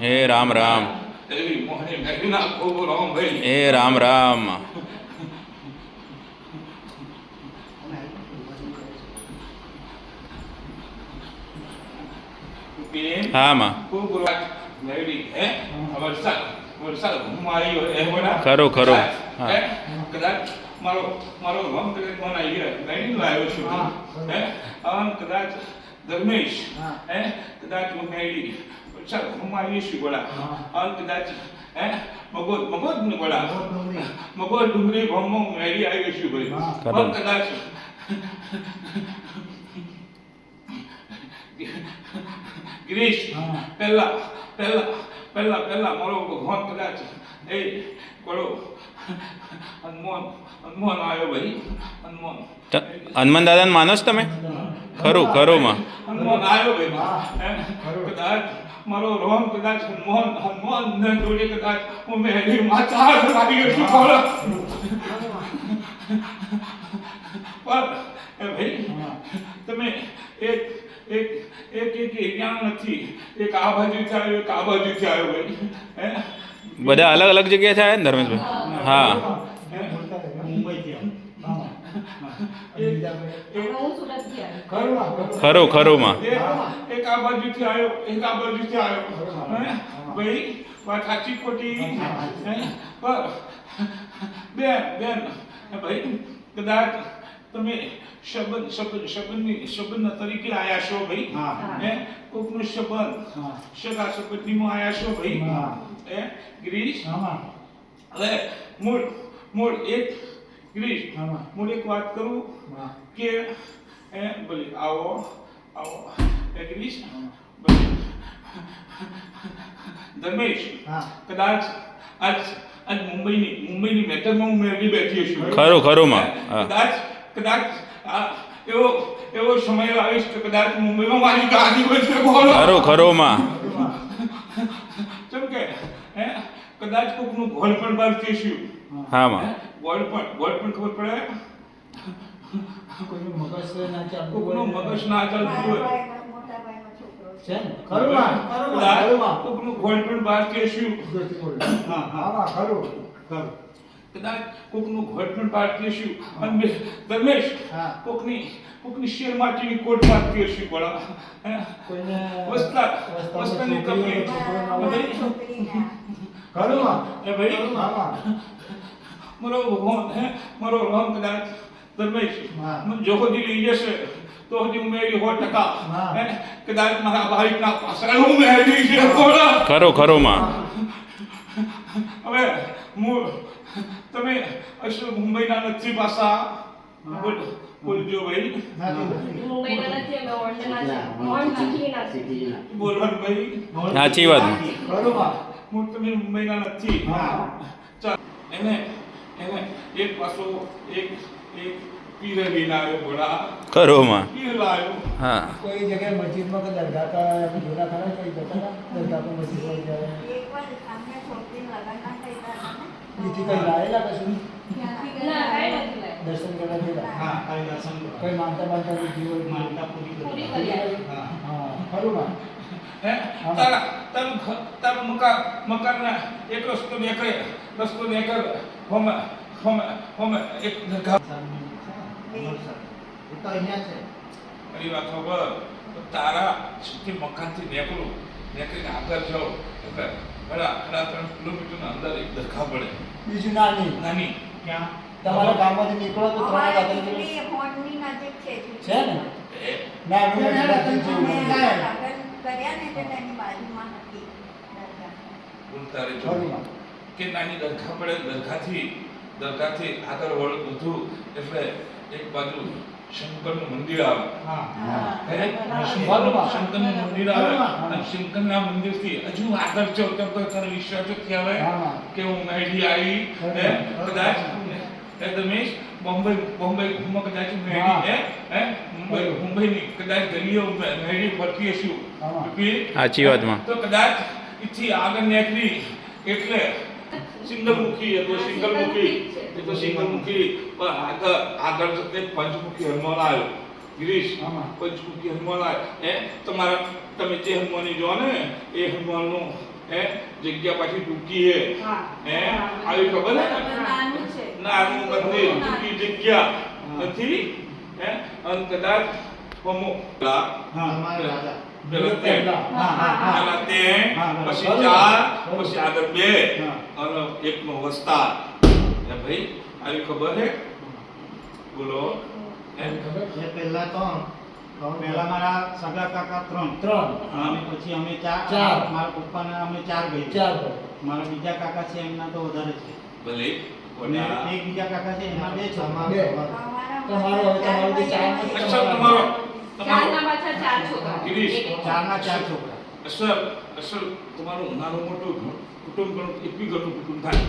હે રામ રામ. રામ હે રામ રામ. હા માં. ખરો ખરો. હા. કદાચ મારો મારો રંગ કદાચ મને ગયો મેળી લાવ્યો છું હે. આમ કદાચ ધર્મેશ હે? કદાચ હું મેળી બોલા આમ કદાચ હે મગોદ મગોદ ને બોલા મગોદ ડુંગરી ભમો મેળી આવી છું ભાઈ કદાચ ગિરીશ પહેલા પહેલા પહેલા પહેલા મારો ભગવાન કદાચ એ કોળો હનુમાન હનુમાન આવ્યો ભાઈ હનુમાન હનુમાન દાદાને માનો છો તમે ખરું ખરું માં. હનુમાન આવ્યો ભાઈ? કદાચ. મારો રોમ કદાચ હનુમાન હનુમાન ને જોડે કદાચ હું મેરી માતા લાગી ગયો છું પણ. એ ભાઈ તમે એક એક એક એક જ્ઞાન નથી એક આ બાજુથી આવ્યો એક આ બાજુથી આવ્યો ભાઈ. હે? બધા અલગ અલગ જગ્યાએ આવ્યા ને ધર્મેશભાઈ? હા. મુંબઈ આવી ખરું ખરું માં એક આ બાજુથી આવ્યો એક આ બાજુથી આવ્યો. ભાઈ વાત સાચી ખોટી? બેન બેન. ભાઈ કદાચ તમે શબ્દ શબ્દ શબ્દની શબ્દના તરીકે આયા છો ભાઈ. હે. કોકનું શબ્દ સગા માં આયા છો ભાઈ. હે. ગિરીશ? હવે મૂળ મૂળ એક ગિરીશ હું એક વાત કરું કે હે ભલે આવો આવો. હે. ગિરીશ બોલે ધર્મેશ કદાચ આજ આજ મુંબઈની મુંબઈની મેટરમાં હું મેળવી બેઠી છું. ખરું. ખરું માં કદાચ કદાચ એવો એવો સમય આવીશ કે કદાચ મુંબઈમાં મારી ગાડી બનશે બોલો. ખરું ખરું માં કેમ કે હે કદાચ કોકનું ગોળ પણ બહાર થઈશું હા માં ગોળ પણ ગોળ પણ ખબર પડે? કોઈનું મગજ ના ચાલતું હોય. મોટા ના છોકરો છે. ખરું કોકનું ગોળ પણ બહાર થઈશું કદાચ કોકનું ઘટનું પાડતી હશું અને હા. કોકની કોકની શેર માટીની કોટ પાડતી હશું બળા હે? વસ્તા વસ્તાની કંપની ઘરમાં? એ ભાઈ? મારો ભગવાન હે? મારો રામ કદાચ ધર્મેશ હા. મને જો હજી લઈ જશે તો હજી હું મેળી સો ટકા. હે. કદાચ મારા ભાઈના પાછળ હું મેળી છે ખરો ખરું માં હવે મૂળ તમે મુંબઈના નથી પાછા બોલ બોલજો ભાઈ. મુંબઈના નથી અમે ઓળખેલા છે. બોલવાનું ભાઈ. સાચી વાત મૂળ તમે મુંબઈના નથી. ચાલ એને એને એક પાછો એક એક પીર બોલા ખરું માં. પીર લાવ્યો. હા. કોઈ જગ્યાએ મસ્જિદમાં કે દરગાહ કા જોડા ખરા? કોઈ હતા દરગાહ મસ્જિદ હોય ત્યારે એકવાર અમને છોકરીને લગન ના થઈ કઈ કશું લાગ્યું. દર્શન કરવા ગયેલા કોઈ માનતા માનતા વિધિ હોય પૂરી કરી. હા ખરું માં હે તારા તારું તારું મકાન મકાનના એક રસ્તો નીકળે રસ્તો નીકળે હોમે હોમે હોમે એક દરગાહ મારી વાત ખબર તારા સુધી મકાનથી નીકળું નીકળીને આગળ જાઓ એટલે ઘણા ઘણા ત્રણ કિલોમીટરના અંદર એક દરખા પડે બીજું નાની નાની તમારા ગામમાંથી નીકળો તો ત્રણ નજીક છે છે ને? એ? ના હું ગુજરાતી છું. અમે લગન કર્યા ને તે એની બાજુમાં હતી ઉલતારે બોલતા રહેજો ખરું માં કે નાની દરખા પડે દરખાથી દરખાથી આગળ વળ બધું. એટલે એક બાજુ શંકરનું મંદિર આવે? શંકરનું મંદિર આવે. અને શંકરના મંદિરથી હજુ આગળ જાઓ તો કોઈ તને વિશ્વાસ જ આવે કે હું મેડી આવી કદાચ. હે બોમ્બે બોમ્બે ઘૂમો કદાચ. મેડી હે. હે? મુંબઈ મુંબઈની કદાચ ગલીઓ મેડી ફરતી હશું. સાચી વાતમાં તો કદાચ ઇથી આગળ નીકળી એટલે સિંગલ મુખી એ તો સિંગલ મુખી એ તો સિંગલ મુખી પણ આગળ આગળ જતે પંચમુખી હનુમાન આવ્યો. ગિરીશ આમાં. પંચમુખી હનુમાન આવ્યો. એ તમારા તમે જે હનુમાનની જો ને એ હનુમાનનું હે? જગ્યા પાછી ટૂંકી હે. એ હે? આવી ખબર હે ને નાનું છે. મંદિર ટૂંકી જગ્યા નથી. હે? અને કદાચ હમો હા રાજા. પેલો તે પહેલા. હા હા હા. પેલા તે પછી ચાર પછી આગળ બે હા. અને એકનો વસ્તાર. હે ભાઈ આવી ખબર હે? બોલો. હે ખબર? એ પહેલા ત્રણ. ત્રણ પહેલા મારા સગા કાકા ત્રણ. ત્રણ. અને પછી અમે ચાર. ચાર. મારા પપ્પાના અમે ચાર ભાઈ ચાર મારા બીજા કાકા છે એમના તો વધારે છે. ભલે. અને એક બીજા કાકા છે એમના બે છે. બે. તમારો હવે તમારો ચાર તમારો ચારના પાછા ચાર છોકરા. ગિરીશ, ચારના ચાર છોકરા. અસર અસર તમારું નાનું મોટું કુટુંબ ગણું એકવી ઘરનું કુટુંબ થાય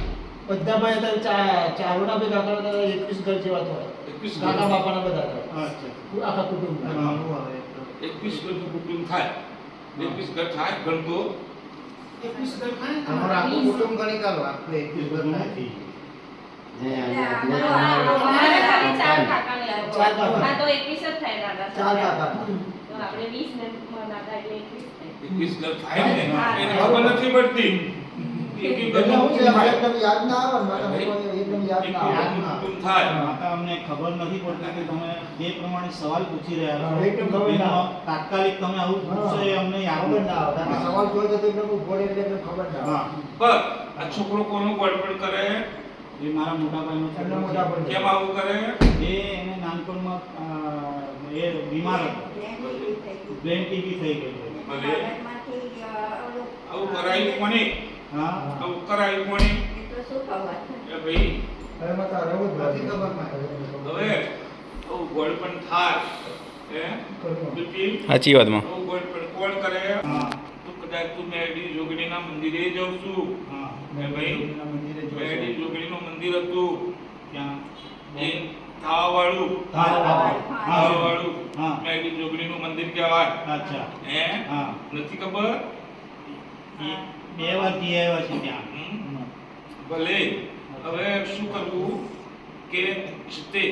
બધા ભાઈ ચા- ચારોના ભેગા કરો તો એકવીસ ઘર જેવા થાય. એકવીસ કાકા બાપાના બધા થાય. આખા કુટુંબ. એકવીસ ઘરનું કુટુંબ થાય. એકવીસ ઘર થાય ગણતો એકવીસ ઘર થાય ને? તમારું આખું કુટુંબ ગણી કાઢો. કાકા. કાકા આપણે એકવીસ ઘર થાય. ખબર નથી પડતી કે તમે જે પ્રમાણે સવાલ પૂછી રહ્યા. તાત્કાલિક તમે આવું પૂછશો એ અમને યાદ ના આવે કારણ કે હા. સવાલ જોયો તો ખબર ના આ છોકરો કોનું ગડબડ કરે એ મારા મોટા ભાઈનો છોકરો મોટા ભાઈ. કેમ આવું કરે? એ એને નાનપણમાં એ બીમાર હતો. બ્રેન ટીવી થઈ ગઈ ભલે. આવું કરાયું કોને? હા? આવું કરાયું કોની? એ ભાઈ. હવે મત તો જ નથી ખબર. હવે આવું થાય હે? કરવું. બિપિન સાચી વાતમાં. આવું કોણ કરે? હા. તો કદાચ તું મેડી જોગણીના મંદિરે જાઉં છું. હે ભાઈ. મેરડી જોગણીનું મંદિર હતું ત્યાં એ થાવાવાળું. થાવાવાળું. હા. મેરડી મંદિર કહેવાય. અચ્છા. હે? હા. નથી ખબર? બે વાર જઈ આવ્યા છે ત્યાં? ભલે. હવે શું કરવું? કે તે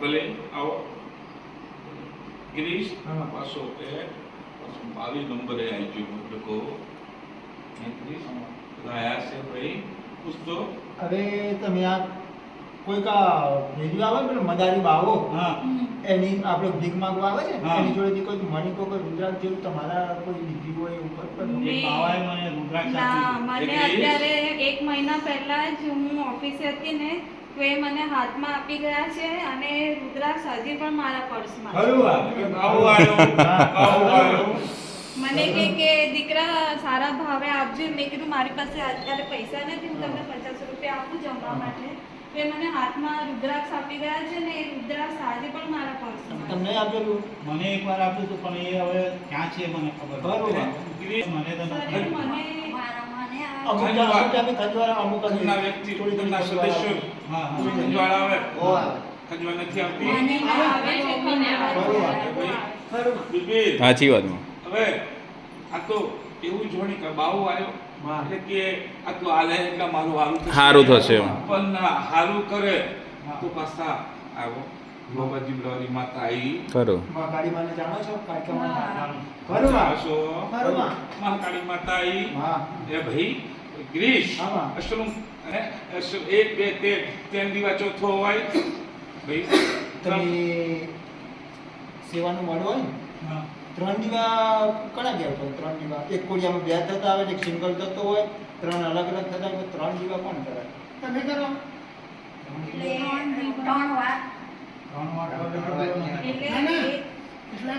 ભલે. આવો. ગિરીશ પાછો એ બાવીસ નંબરે આવી ગયો લોકો લાયા છે ભાઈ પૂછતો હવે તમે આ કોઈક ભેગું આવે ને મદારી બાવો? એની આપણે ભીખ માંગવા આવે છે? એની જોડેથી કોઈ મણિકો કોઈ રુદ્રાક્ષ જેવું તમારા કોઈ વિધિ હોય ઉપર પર બાવાએ મને રુદ્રાક્ષ ના મને અત્યારે એક મહિના પહેલા જ હું ઓફિસે હતી ને તો એ મને હાથમાં આપી ગયા છે અને રુદ્રાક્ષ હજી પણ મારા પર્સમાં. ખરું આવું આવ્યો. આવું આવ્યો. મને કે કે દીકરા સારા ભાવે આપજે. મેં કીધું મારી પાસે અત્યારે પૈસા નથી. હું તમને પચાસ રૂપિયા આપું જમવા માટે. તો એ મને હાથમાં રુદ્રાક્ષ આપી ગયા છે ને એ રુદ્રાક્ષ આજે પણ મારા પર્સમાં તમને આપેલું? મને એકવાર આપ્યું હતું પણ એ હવે ક્યાં છે મને ખબર બરોબર. મને તો અમુક ખંજવાળ. અમુક ટાઈમે અમુક વ્યક્તિ થોડી થોડી સદસ્યો હા હા. આવે? બહુ આવે. ખંજવાળ નથી આવતી. બિપિન સાચી વાતમાં હવે આ તો એવું જોણી કે બાવો આવ્યો. એટલે કે આ તો આલે એટલે મારું હારું થશે. હારું થશે પણ હારું કરે હા. તો પાછા આવો. બાબાજી બ્લાવરી માતા આવી ખરું. મહાકાળી માને જાણો છો? કાળકા માને? હા. ખરું આ? છો? ખરું આ? મહાકાળી માતા આવી એ ભાઈ ગ્રીશ. હા. અસલું હે? અસલ એક બે ત્રણ ત્રણ દિવસ ચોથો હોય. ભાઈ તમે સેવાનું મળો હોય ને? ત્રણ દીવા કણા ગયા હોય ત્રણ દીવા. એક કોડિયામાં બે થતા આવે એક સિંગલ થતો હોય ત્રણ અલગ અલગ થતા હોય ત્રણ દીવા કોણ કરે? તમે કરો. ત્રણ વાર. એટલે વાર. એટલે એટલે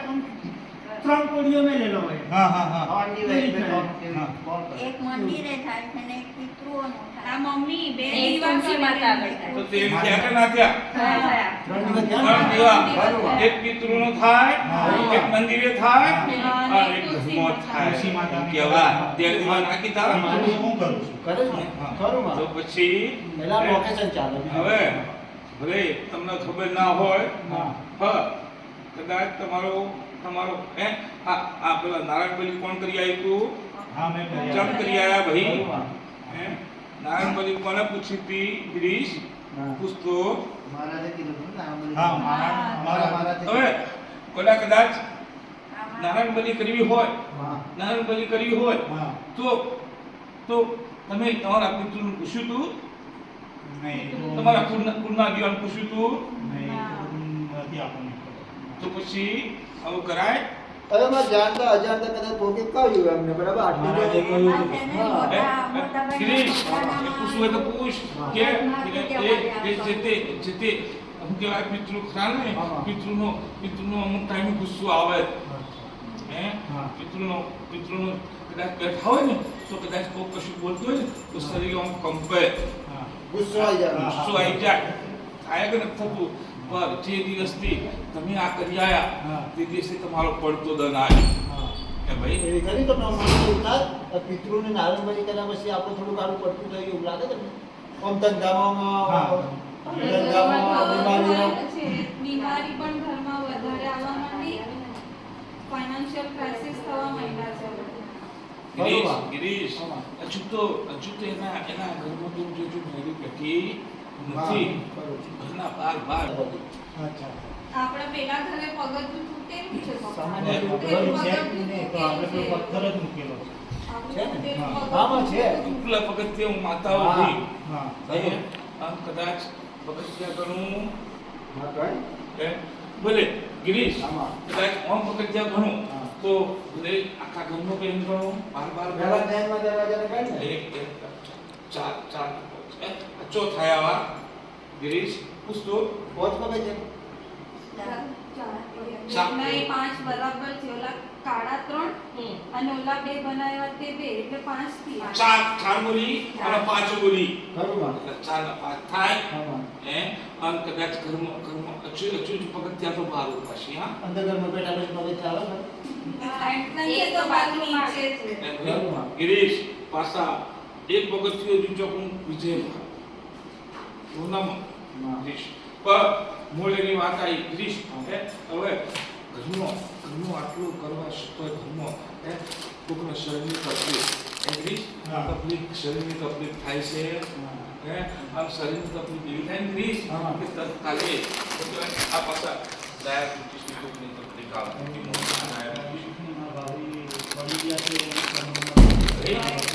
ત્રણ કોડીઓ મેં લેલો હોય. હા હા હા. આ હા. મમ્મી બે એક માતા આગળ તો થાય. તે થયા કે ના થયા? થયા, થયા. ત્રણ થયા? ને? એક પિતૃનો થાય હા. એક મંદિરે થાય અને એક થાય. કેવા તેર કરું છું? કરે છે? ને? તો પછી પેલા લોકેશન ચાલે. હવે ભલે તમને ખબર ના હોય હા. હ. કદાચ તમારો તમારો હે? આ આ પેલા નારાયણ કોણ કરી આવ્યું તું? હા મેં આપ્યું. કરી આવ્યા ભાઈ. હે. નારાયણ બલી કોને પૂછી હતી ગિરીશ. પૂછતો. હા મહારાજ અમારા હવે કોલા કદાચ નારાયણબલી કરવી હોય. નારાયણબલી કરવી હોય તો તો તમે તમારા પુત્રનું પૂછ્યું તું? નહીં. તમારા કુળના દીવાન પૂછ્યું તું? નહીં એ તો નથી આપણને તો પછી આવું કરાય? અરે માં જાણતા અજાણતા કદાચ ભોગે કહ્યું એમને બરાબર? આટલું કહ્યું એ પૂછવું હોય તો પૂછ. કે એ એ જે તે જે તે શું કહેવાય પિતૃ ખરા ને પિતૃનો પિતૃનો અમુક ટાઈમે ગુસ્સો આવે. હે? પિતૃનો પિતૃનો કદાચ બેઠા હોય ને તો કદાચ કોઈ કશું બોલતું હોય ને તો શરીર આમ કંપે. ગુસ્સો આવી જાય. ગુસ્સો આવી જાય. થાય કે પણ જે દિવસથી તમે આ કરી આયા તે દિવસે તમારો પડતો દન આવ્યો. ભાઈ? એવી પિતૃને કર્યા પછી આપણે થોડું સારું પડતું થયું એવું લાગે તમને? આમ ધંધામાં હા. ધંધામાં બીમારીમાં છે. બીમારી પણ ઘરમાં વધારે આવવા માંડી. ફાઇનાન્શિયલ ક્રાઇસિસ થવા માંડ્યા છે. ગિરીશ ગિરીશ હજુ તો હજુ તો એના એના ઘરમાં તો જો જો મેરી પેટી નથી. ઘરના બાર બાર આપણા પેલા ઘરે પગથિયું તૂટેલું છે સામાન્ય હે? પથ્થર છે પગથિયું તો આપણે કોઈ પથ્થર જ મૂકેલો છે. આમાં છે. ઉપલા પગથિયે હું માતા હા આમ કદાચ પગથિયા ઘણું હા કઈ? ભલે ગિરીશ આમાં. કદાચ આમ પગથિયા ઘણું તો ભલે આખા ઘરનો પેન ઘણું બાર બાર પહેલા ટાઈમમાં દરવાજાને કઈ એક એક ચાર ચાર. હે? અચો થયા વા ગિરીશ પૂછતો પહોંચ પગે છે. ચાર. નહીં, પાંચ બરાબર છે. ઓલા કાળા ત્રણ અને ઓલા બે બનાવ્યા તે બે એટલે પાંચ. ચાર ચાર બોલી અને પાંચ બોલી. ઘરમાં. ચાર ને પાંચ થાય. હે? આમ કદાચ ઘરમાં ઘરમાં અચૂ અચૂ જ પગથિયા તો બહાર ઉપાશી હા? અંદર ઘરમાં બેઠા પછી પગે ચાલે ને? ગિરીશ પાસા એક પગથિયું હજુ ચોકું વિજય પૂર્ણમાં હા. ગિરીશ પણ મૂળની વાત આવી ગિરીશ હે હવે ધર્મો ઘરનું આટલું કરવા છતાં ધર્મો એ કોકના શરીરની તકલીફ. એ ગિરીશ તકલીફ શરીરની તકલીફ થાય છે. આમ શરીરની તકલીફ એવી થાય ને ગિરીશ હા. કે તત્કાલે તો આ પાછા ડાયાબિટીસની કોકની તકલીફ આવે. ડાયાબિટીસ એમના ભાભી પડી ગયા છે.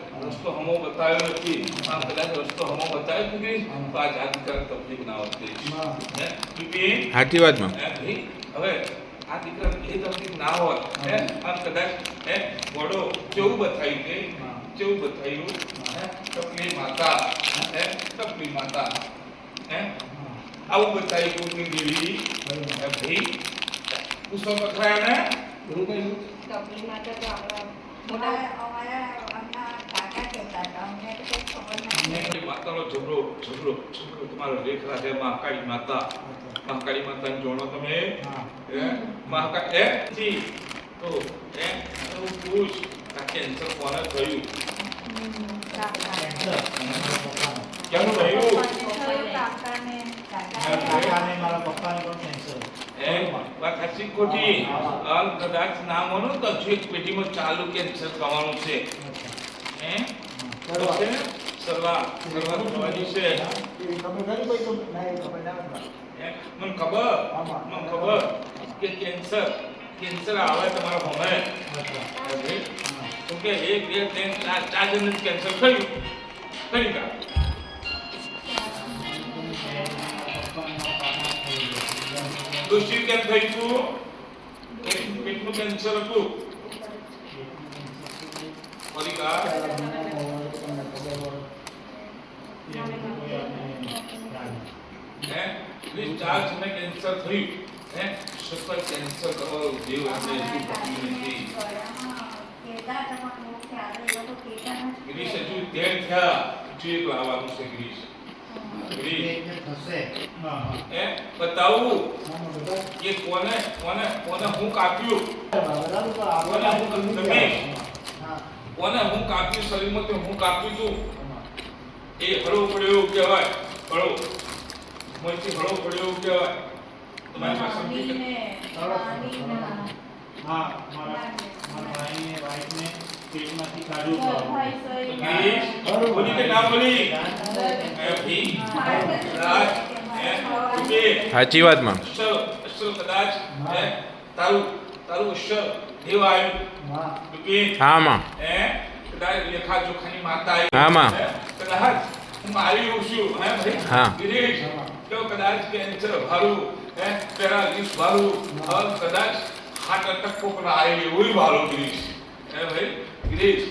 રસ્તો હમો બતાવ્યો નથી આમ કદાચ રસ્તો હમો બતાવ્યો નથી તો આ જાતિ કરંત તકલીફ ના હોતી હા. હે બિપિન સાચી વાતમાં હે ભાઈ હવે આ દીકરા એ તકલીફ ના હોય હે આમ કદાચ હે વડો કેવું બતાવ્યું કે હા. કેવું બતાવ્યું હે તકલીફ માતા હે તકલીફ માતા હે આવું બતાવ્યું કોઈની દેવી હે ભાઈ પુષ્પ પકડાયા ને પૂરું કર્યું તકલીફ માટે તો આપણા કાળી માતાનો ઝઘડો ઝઘડો ઝઘડો તમારો લેખ રાધે મહાકાળી માતા મહાકાળી માતાને જોડો તમે મહાકા જી તો પૂછ આ કેન્સર કોને થયું કેમ થયું કાકાને મારા પપ્પાને પણ કેન્સર સાચી ખોટી કદાચ ના માનો તો એક પેટીમાં ચાલુ કેન્સર થવાનું છે હે ને? સર્વા સર્વા થવાની છે તમે ખરી કોઈ તો ના ખબર ના મને ખબર. મને ખબર કે કેન્સર કેન્સર આવે તમારા ભમે તો કે એક બે ત્રણ ચાર ચાર કેન્સર થયું કરી કા દોષી કેમ થઈ તું પેટ- પેટનું કેન્સર હતું ફરી કા હે? વીસ ચાર્જ ને કેન્સર થયું હે? સફળ કેન્સર કરવાનો દેવ એમને શું પકડ્યું નથી. ગ્રીસ હજુ તેર થયા. છે હે? બતાવું. કે કોને કોને કોને હું કાપ્યું? આપણે કોને હું કોને હું કાપી શરીરમાંથી હું કાપ્યું છું એ હળવું પડ્યું એવું કહેવાય. હળવું મનથી હળવું પડ્યું એવું કહેવાય. તમારી પાસે હા મારા મારા ભાઈને વાઈફને પેટમાંથી ગીરીશ, બોલી કે ના બોલી. સાચી વાતમાં. કદાચ હે? તારું તારું અક્ષર દેવ આવ્યું હા માં. હે? કદાચ લેખા જોખાની માતા આવી હા, માં. હે? કદાચ હું મારી હું છું હે ભાઈ હા. ગિરીશ તો કદાચ કેન્સર ભારું હે પેરાલિસ ભારું હવે કદાચ હાર્ટ અટેક કોકના આવેલી એવું ભારું ગિરીશ હે ભાઈ ગિરીશ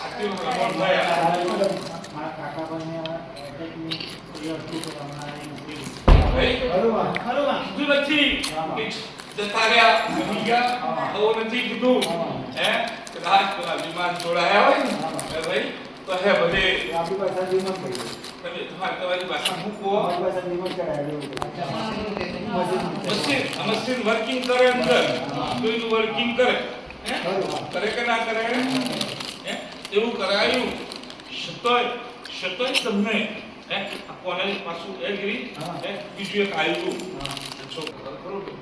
આટલી રમણ થયા મારા કાકાભાઈને એટેકની એ હતું તો હમણાં એ મૂકી દીધું. ભાઈ બરોબર ખરું કીધું નથી કે જતા રહ્યા મરી ગયા તો નથી કીધું હે કદાચ પેલા વિમાન જોડાયા હોય ને ભાઈ તો હે ભલે. આપણી પાસે વિમાન ગયું. તમે તમારી તમારી ભાષા મૂકો. પાસે વિમાન ચડાયેલું મશીન મશીન વર્કિંગ કરે અંદર. તો એનું વર્કિંગ કરે. હે? કરે કે ના કરે? હે? એવું કરાયું. છતાંય છતાંય તમને હે? આ પાછું એ ગીરી બીજું એક આવ્યું છો ખબર કરો કે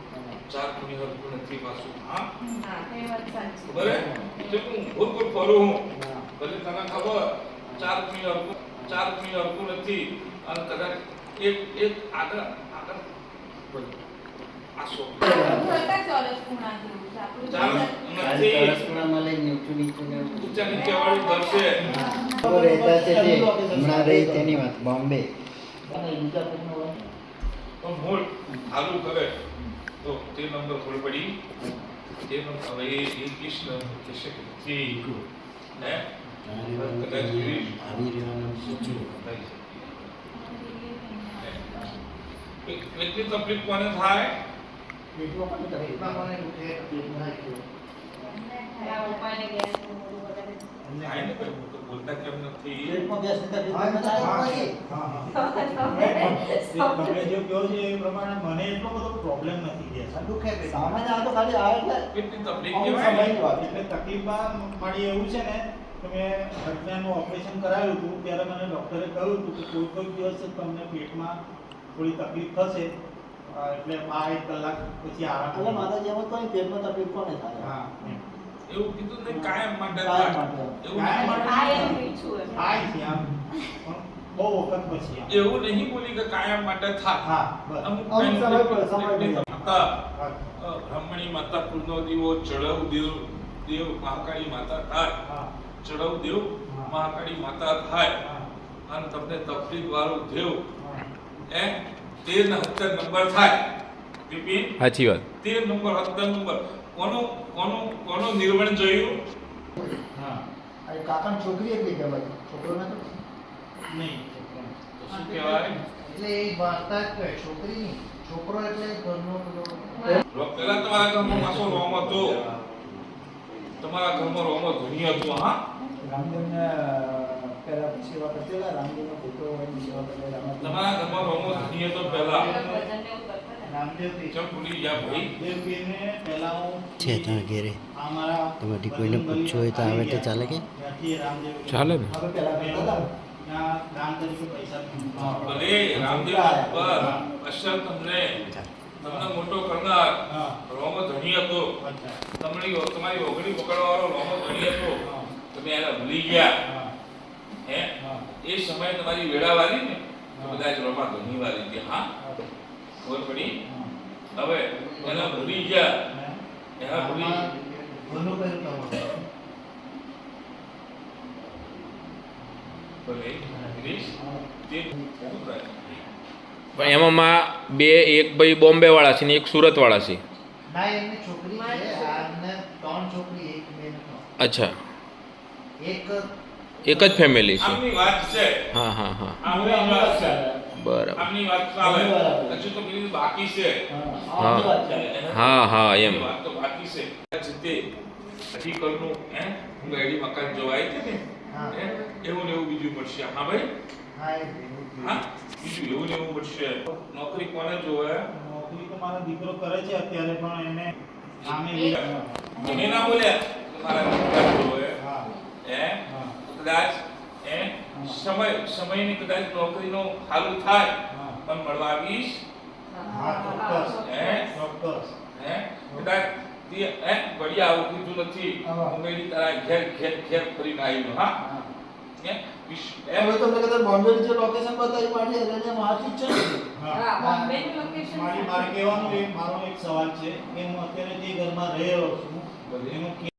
ચાર કોની હરકું નથી પાછું. હા? હા એ વાત સાચી. ખબર હે. હું ભૂલ ભૂલ ફરું હું. ભલે તને ખબર ચાર કોની હરકું ચાર કોની હરકું નથી. અને કદાચ એક એક આગળ આગળ બોલ. આ સો ચોરસ ખૂણા જેવું છે. આપણું ચાર ઘર- નથી. રસગુલ્લામાં લઈને ઊંચું નીચું ને એવું. ઊંચા નીચે વાળું ઘર છે લોકો રહેતા છે જે હમણાં રહી તેની વાત. બોમ્બે. મૂળ હાલું કરે. તો તે નંબર ખબર પડી. તે નંબર હવે એ કૃષ્ણ કહેશે કે નથી હે? કદાચ એટલી તકલીફ કોને થાય? પેટમાં કોને તકલીફ? ગેસ થાય ને બોલતા કેમ નથી પેટમાં ગેસની તકલીફ હા, કોને તો થાય? હા હા તમે જે કહો છો એ પ્રમાણે મને એટલો બધો પ્રોબ્લેમ નથી ગેસ દુખે પેટ. સામાન્ય આ તો ખાલી આ એટલે તકલીફ અમુક કહેવાય ને. સમયની વાત. એટલે તકલીફમાં મારી એવું છે ને કે મેં હૃદયનું ઓપરેશન કરાવ્યું હતું ત્યારે મને ડૉક્ટરે કહ્યું હતું કે કોઈ કોઈ દિવસ તમને પેટમાં થોડી તકલીફ થશે એટલે બાર એક કલાક પછી આરામ એટલે માતાજી એમ કહ્યું, પેટમાં તકલીફ કોને થાય હા. એવું કીધું ને કાયમ માટે કાયમ માટે. એવું કાયમ નહીં. માટે. આ એમ. થાય છે આમ. બહુ વખત પછી એવું નહીં બોલી કે કાયમ માટે થાય. હા અમુક અમુક સમય સમય માતા બ્રાહ્મણી માતા કુળનો દીવો ચડવ દેવ દેવ મહાકાળી માતા થાય. ચડવ દેવ મહાકાળી માતા થાય. અને તમને તકલીફ વાળું દેવ. એ તેર નંબર થાય. બિપિન સાચી વાત. તેર નંબર સત્તર નંબર કોનું કોનું કોનું નિર્માણ જોયું? હા. અરે કાકાની છોકરી એકલી કહેવાય છોકરો નતો? નહીં તો શું કહેવાય? એટલે એ વાર્તા જ કહે છોકરી નહીં. છોકરો એટલે ઘરનો પેલો. તમારા ઘરમાં પાછો રોમ હતો. તમારા ઘરમાં રોમ ધૂની હતો હા? રામદેવને પહેલા સેવા કરતેલા રામદેવનો ફોટો હોય એની સેવા કરતેલા તમારા ઘરમાં રોમ ધૂની હતો પહેલા? છે ત્યાં ઘેરે. તમારી કોઈને પૂછવું હોય તો આવે તો ચાલે કે? ચાલે ને. તમને તમને મોટો કરનાર રોમ ધણી હતો. તમને તમારી ઓગણી પકડવાવાળો રોમ ધણી હતો. તમે એને ભૂલી ગયા. હા. હે? હા. એ સમયે તમારી વેળા વાળી ને બધા જ રોમા ધણી વાળી હતી હા ખબર પડી હવે એના ભૂલી ગયા એના ભૂલી ઘરનું કયું તમારું ભલે ગ્રીસ તે? પણ એમાં માં બે એક ભાઈ બોમ્બે વાળા છે ને એક સુરત વાળા છે. ના એમની છોકરી છે. આને ત્રણ છોકરી એક બેન અચ્છા. એક એક જ ફેમિલી છે. આમની વાત છે. હા હા હા. આમની વાત છે. બરાબર. હા હા એમ. એની હકીકતનું હે? હું ગાડી મકાન જોવા આવી હતી ને એવું ને એવું બીજું મળશે. હા ભાઈ? હા બીજું. એવું ને એવું મળશે. નોકરી કોને જોવે? નોકરી તો મારો દીકરો કરે છે અત્યારે પણ એને નામે મને ના બોલ્યા મારા દીકરા જોવે. હા. કદાચ એ સમય સમયની કદાચ નોકરીનો હાલું થાય પણ મળવા આવીશ હા ચોક્કસ. હે? ચોક્કસ. હે? કદાચ તે હે? વળી આવું કીધું નથી. ઉમેરી તારા ઘેર ઘેર ઘેર ફરીને આવ્યો હા? હા. હવે તમને કદાચ બોમ્બે જે લોકેશન બતાવી મારી એટલે મારથી જ છે હા. બોમ્બે બોમ્બેનું લોકેશન મારી મારે કહેવાનું એક મારો એક સવાલ છે. કે હું અત્યારે જે ઘરમાં રહેલો છું એનું